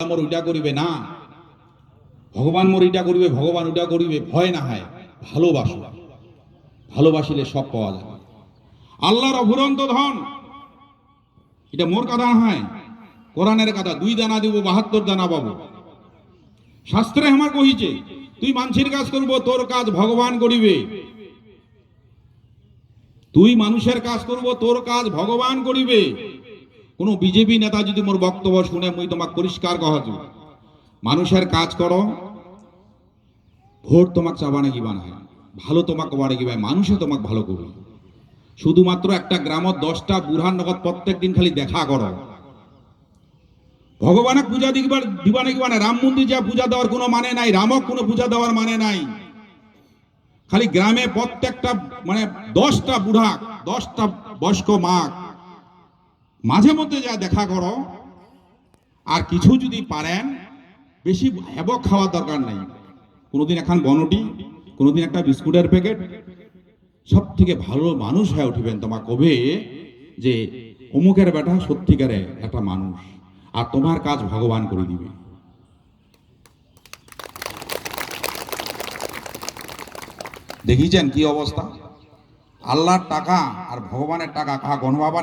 মোর ওইটা করিবে না। ভগবান মোর এইটা করিবে, ভগবান ওইটা করিবে, ভয় না হয়, ভালোবাসো। ভালোবাসিলে সব পাওয়া যায়। আল্লাহর অভুরন্ত ধন, এটা মোর না হয়, কোরআনের কথা, দুই দানা দিব, বাহাত্তর দানা পাবো। শাস্ত্রে আমার কহিছে, তুই মানুষের কাজ করব, তোর কাজ ভগবান করিবে। তুই মানুষের কাজ করব, তোর কাজ ভগবান করিবে। কোন বিজেপি নেতা যদি মোর বক্তব্য শুনে, মুই তোমাক পরিষ্কার কহাছু মানুষের কাজ করো, ভোট তোমাক চাবানে কি বানায় ভালো তোমাক কবানে কি ভাই মানুষে তোমাক ভালো করবে শুধুমাত্র একটা গ্রামত দশটা বুড়হান নগদ প্রত্যেক দিন খালি দেখা করো। ভগবানক পূজা দিবার দিবানে কি মানে রাম মন্দির যা পূজা দেওয়ার কোনো মানে নাই, রামক কোনো পূজা দেওয়ার মানে নাই। খালি গ্রামে প্রত্যেকটা মানে দশটা বুড়া দশটা বয়স্ক মাক মাঝে মধ্যে যা দেখা করো, আর কিছু যদি পারেন, বেশি হেবক খাওয়ার দরকার নাই। কোনোদিন এখন বনটি, কোনোদিন একটা বিস্কুটের প্যাকেট সব থেকে ভালো মানুষ হয়ে উঠিবেন তোমার কবে, যে অমুকের বেটা সত্যিকারে একটা মানুষ, আর তোমার কাজ ভগবান করে দিবে। দেখিছেন কি অবস্থা? আল্লাহর টাকা আর ভগবানের টাকা কাহা গণবাবার